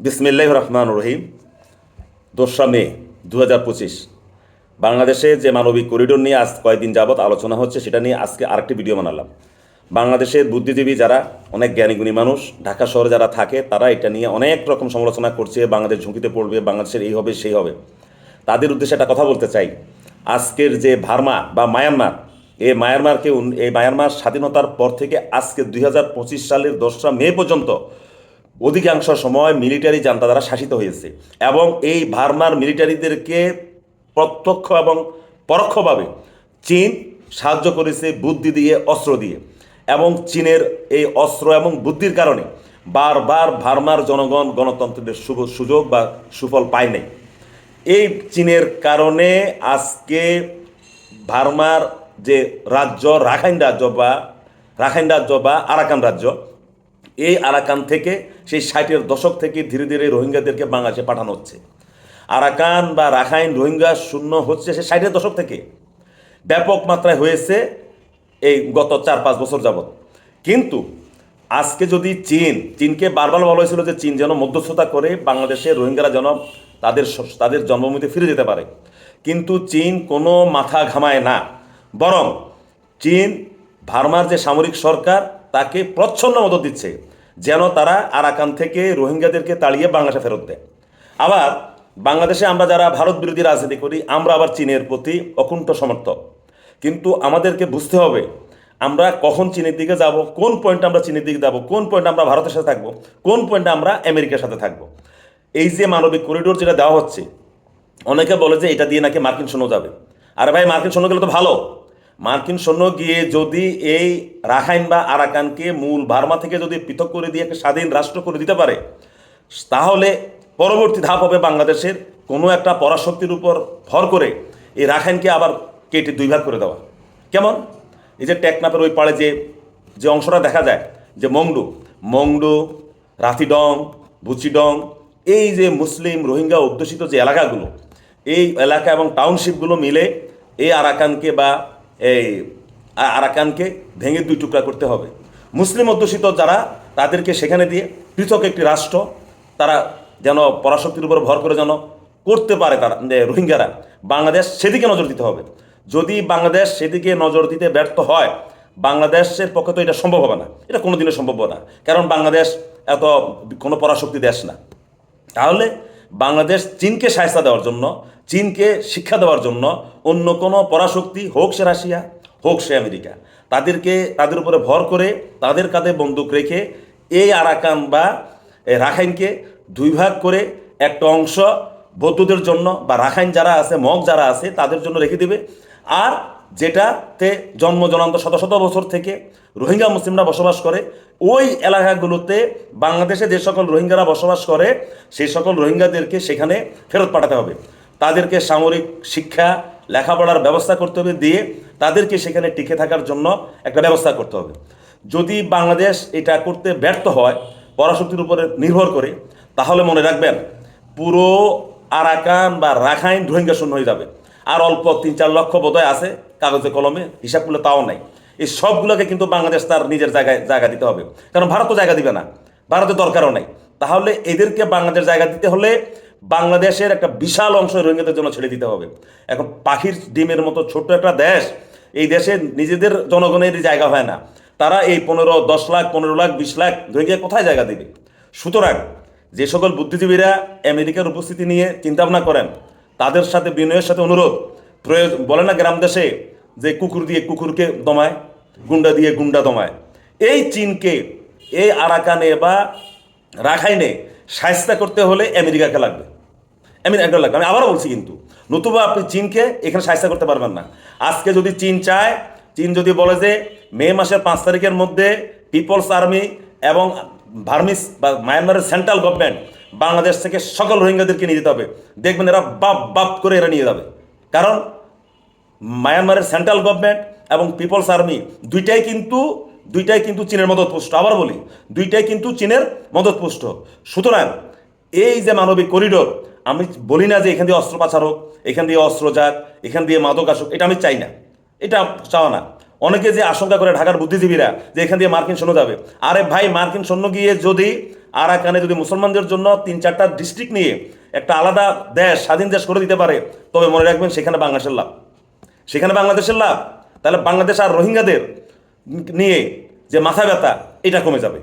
বিসমিল্লাহ রহমান রহিম। দোসরা মে দু বাংলাদেশে যে মানবিক করিডোর নিয়ে আজ কয়েকদিন যাবৎ আলোচনা হচ্ছে, সেটা নিয়ে আজকে আরেকটি ভিডিও বানালাম। বাংলাদেশের বুদ্ধিজীবী যারা, অনেক জ্ঞানীগুণী মানুষ, ঢাকা শহরে যারা থাকে, তারা এটা নিয়ে অনেক রকম সমালোচনা করছে, বাংলাদেশ ঝুঁকিতে পড়বে, বাংলাদেশের এই হবে, সেই হবে। তাদের উদ্দেশ্যে একটা কথা বলতে চাই। আজকের যে ভার্মা বা মায়ানমার এই মায়ানমারকে এই মায়ানমার স্বাধীনতার পর থেকে আজকে দুই হাজার পঁচিশ সালের দোসরা মে পর্যন্ত অধিকাংশ সময় মিলিটারি জান্তা দ্বারা শাসিত হয়েছে এবং এই ভার্মার মিলিটারিদেরকে প্রত্যক্ষ এবং পরোক্ষভাবে চীন সাহায্য করেছে বুদ্ধি দিয়ে, অস্ত্র দিয়ে। এবং চীনের এই অস্ত্র এবং বুদ্ধির কারণে বারবার ভার্মার জনগণ গণতন্ত্রের শুভ সুযোগ বা সুফল পায় নাই। এই চীনের কারণে আজকে ভার্মার যে রাজ্য রাখাইন রাজ্য বা রাখাইন রাজ্য বা আরাকান রাজ্য এই আরাকান থেকে, সেই ষাটের দশক থেকে ধীরে ধীরে রোহিঙ্গাদেরকে বাংলাদেশে পাঠানো হচ্ছে। আরাকান বা রাখাইন রোহিঙ্গা শূন্য হচ্ছে সে ষাটের দশক থেকে। ব্যাপক মাত্রায় হয়েছে এই গত চার পাঁচ বছর যাবৎ। কিন্তু আজকে যদি চীন, চীনকে বারবার বলা হয়েছিল যে চীন যেন মধ্যস্থতা করে বাংলাদেশের রোহিঙ্গারা যেন তাদের তাদের জন্মভূমিতে ফিরে যেতে পারে। কিন্তু চীন কোনো মাথা ঘামায় না। বরং চীন, ভার্মার যে সামরিক সরকার তাকে প্রচ্ছন্ন মদত দিচ্ছে, যেন তারা আরাকান থেকে রোহিঙ্গাদেরকে তাড়িয়ে বাংলাদেশে ফেরত দেয়। আবার বাংলাদেশে আমরা যারা ভারত বিরোধী রাজনীতি করি, আমরা আবার চীনের প্রতি অকুণ্ঠ সমর্থক। কিন্তু আমাদেরকে বুঝতে হবে, আমরা কখন চীনের দিকে যাব, কোন পয়েন্টে আমরা চীনের দিকে যাব, কোন পয়েন্টে আমরা ভারতের সাথে থাকব, কোন পয়েন্টে আমরা আমেরিকার সাথে থাকব। এই যে মানবিক করিডোর যেটা দেওয়া হচ্ছে, অনেকে বলে যে এটা দিয়ে নাকি মার্কিন সৈন্য যাবে। আরে ভাই, মার্কিন সৈন্য গেলে তো ভালো। মার্কিন সৈন্য গিয়ে যদি এই রাখাইন বা আরাকানকে মূল ভার্মা থেকে যদি পৃথক করে দিয়ে একটা স্বাধীন রাষ্ট্র করে দিতে পারে, তাহলে পরবর্তী ধাপ হবে বাংলাদেশের কোনো একটা পরাশক্তির উপর ভর করে এই রাখাইনকে আবার কেটে দুই ভাগ করে দেওয়া। কেমন? এই যে টেকনাপের ওই পাড়ে যে যে অংশটা দেখা যায়, যে মংডু মংডু রাতিডং বুচিডং এই যে মুসলিম রোহিঙ্গা অধ্যুষিত যে এলাকাগুলো, এই এলাকা এবং টাউনশিপগুলো মিলে এই আরাকানকে বা এই আরাকানকে ভেঙে দুই টুকরা করতে হবে। মুসলিম অধ্যুষিত যারা, তাদেরকে সেখানে দিয়ে পৃথক একটি রাষ্ট্র, তারা যেন পরাশক্তির উপর ভর করে যেন করতে পারে তারা রোহিঙ্গারা। বাংলাদেশ সেদিকে নজর দিতে হবে। যদি বাংলাদেশ সেদিকে নজর দিতে ব্যর্থ হয়, বাংলাদেশের পক্ষে তো এটা সম্ভব হবে না। এটা কোনো কোনোদিনও সম্ভব হবে না। কারণ বাংলাদেশ এত কোনো পরাশক্তি দেশ না। তাহলে বাংলাদেশ চীনকে সাহায্য দেওয়ার জন্য চীনকে শিক্ষা দেওয়ার জন্য অন্য কোনো পরাশক্তি হোক সে রাশিয়া, হোক সে আমেরিকা। তাদেরকে, তাদের উপরে ভর করে তাদের কাঁধে বন্দুক রেখে এই আরাকান বা রাখাইনকে দুই ভাগ করে একটা অংশ বৌদ্ধদের জন্য বা রাখাইন যারা আছে, মগ যারা আছে, তাদের জন্য রেখে দেবে। আর যেটাতে জন্ম জনান্ত শত শত বছর থেকে রোহিঙ্গা মুসলিমরা বসবাস করে, ওই এলাকাগুলোতে বাংলাদেশে যে সকল রোহিঙ্গারা বসবাস করে, সেই সকল রোহিঙ্গাদেরকে সেখানে ফেরত পাঠাতে হবে। তাদেরকে সামরিক শিক্ষা, লেখাপড়ার ব্যবস্থা করতে হবে দিয়ে তাদেরকে সেখানে টিকে থাকার জন্য একটা ব্যবস্থা করতে হবে। যদি বাংলাদেশ এটা করতে ব্যর্থ হয়, পরাশক্তির উপরে নির্ভর করে, তাহলে মনে রাখবেন পুরো আরাকান বা রাখাইন রোহিঙ্গা শূন্য হয়ে যাবে। আর অল্প তিন চার লক্ষ বোধহয় আছে, কাগজে কলমে, হিসাব করলে তাও নাই। এই সবগুলোকে কিন্তু বাংলাদেশ তার নিজের জায়গায় জায়গা দিতে হবে। কারণ ভারত তো জায়গা দিবে না। ভারতের দরকারও নাই। তাহলে এদেরকে বাংলাদেশ জায়গা দিতে হলে বাংলাদেশের একটা বিশাল অংশ রোহিঙ্গাদের জন্য ছেড়ে দিতে হবে। এখন পাখির ডিমের মতো ছোট্ট একটা দেশ, এই দেশে নিজেদের জনগণের জায়গা হয় না। তারা এই পনেরো, দশ লাখ, পনেরো লাখ, বিশ লাখ রোহিঙ্গা কোথায় জায়গা দেবে? সুতরাং যে সকল বুদ্ধিজীবীরা আমেরিকার উপস্থিতি নিয়ে চিন্তাভাবনা করেন, তাদের সাথে বিনয়ের সাথে অনুরোধ প্রয়োজন বলে না গ্রাম দেশে যে কুকুর দিয়ে কুকুরকে দমায়, গুন্ডা দিয়ে গুন্ডা দমায়। এই চীনকে, এই আরাকানে বা রাখাইনে সায়স্তা করতে হলে আমেরিকাকে লাগবে। আমেরিকা লাগবে আমি আবারও বলছি কিন্তু, নতুবা আপনি চীনকে এখানে সাহায্য করতে পারবেন না। আজকে যদি চীন চায়, চীন যদি বলে যে মে মাসের পাঁচ তারিখের মধ্যে পিপলস আর্মি এবং ভার্মিস বা মায়ানমারের সেন্ট্রাল গভর্নমেন্ট বাংলাদেশ থেকে সকল রোহিঙ্গাদেরকে নিয়ে যেতে হবে, দেখবেন এরা বাপ বাপ করে এরা নিয়ে যাবে। কারণ মায়ানমারের সেন্ট্রাল গভর্নমেন্ট এবং পিপলস আর্মি দুইটাই কিন্তু দুইটাই কিন্তু চীনের মদতপুষ্ট। আবার বলি, দুইটাই কিন্তু চীনের মদতপুষ্ট। সুতরাং এই যে মানবিক করিডোর আমি বলি না যে এখান দিয়ে অস্ত্র পাচার হোক, এখান দিয়ে অস্ত্র যাক এখান দিয়ে মাদক আসুক, এটা আমি চাই না। এটা চাওয়া না। অনেকে যে আশঙ্কা করে ঢাকার বুদ্ধিজীবীরা যে এখান দিয়ে মার্কিন সৈন্য যাবে। আরে ভাই, মার্কিন সৈন্য গিয়ে যদি আরাকানে যদি মুসলমানদের জন্য তিন চারটা ডিস্ট্রিক্ট নিয়ে একটা আলাদা দেশ, স্বাধীন দেশ করে দিতে পারে, তবে মনে রাখবেন সেখানে বাংলাদেশের লাভ। সেখানে বাংলাদেশের লাভ। তাহলে বাংলাদেশ আর রোহিঙ্গাদের নিয়ে যে মাথা ব্যথা, এটা কমে যাবে।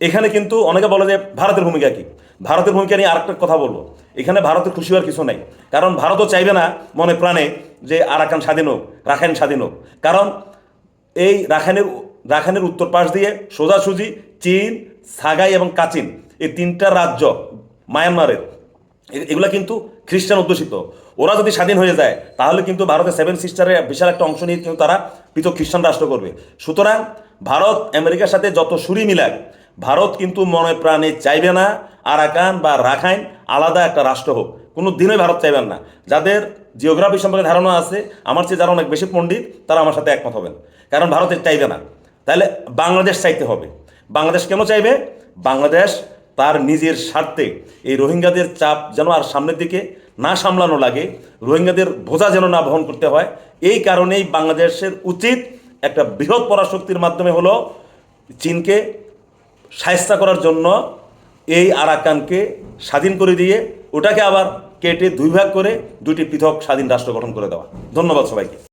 এখানে কিন্তু অনেকে বলে যে ভারতের ভূমিকা কি? ভারতের ভূমিকা নিয়ে আরেকটা কথা বলব। এখানে ভারতের খুশি হওয়ার কিছু নাই। কারণ ভারতও চাইবে না মনে প্রাণে যে আরাকান স্বাধীন হোক, রাখাইন স্বাধীন হোক। কারণ এই রাখাইনের রাখাইনের উত্তর পাশ দিয়ে সোজাসুজি চীন, সাগাই এবং কাচিন এই তিনটা রাজ্য মায়ানমারের এগুলা কিন্তু খ্রিস্টান অধ্যুষিত। ওরা যদি স্বাধীন হয়ে যায়, তাহলে কিন্তু ভারতের সেভেন সিস্টারের বিশাল একটা অংশ নিয়ে কিন্তু তারা পৃথক খ্রিস্টান রাষ্ট্র করবে। সুতরাং ভারত আমেরিকার সাথে যত সুরি মিলাক ভারত কিন্তু মনে প্রাণে চাইবে না, আরাকান বা রাখাইন আলাদা একটা রাষ্ট্র হোক। কোনো দিনই ভারত চাইবেন না। যাদের জিওগ্রাফি সম্পর্কে ধারণা আছে, আমার চেয়ে যারা অনেক বেশি পণ্ডিত, তারা আমার সাথে একমত হবেন। কারণ ভারতের চাইবে না। তাহলে বাংলাদেশ চাইতে হবে। বাংলাদেশ কেন চাইবে? বাংলাদেশ তার নিজের স্বার্থে এই রোহিঙ্গাদের চাপ যেন আর সামনের দিকে না সামলানো লাগে, রোহিঙ্গাদের বোঝা যেন না বহন করতে হয়। এই কারণেই বাংলাদেশের উচিত একটা বৃহৎ পরাশক্তির মাধ্যমে হলো চীনকে সায়স্তা করার জন্য এই আরাকানকে স্বাধীন করে দিয়ে ওটাকে আবার কেটে দুই ভাগ করে দুটি পৃথক স্বাধীন রাষ্ট্র গঠন করে দেওয়া। ধন্যবাদ সবাইকে।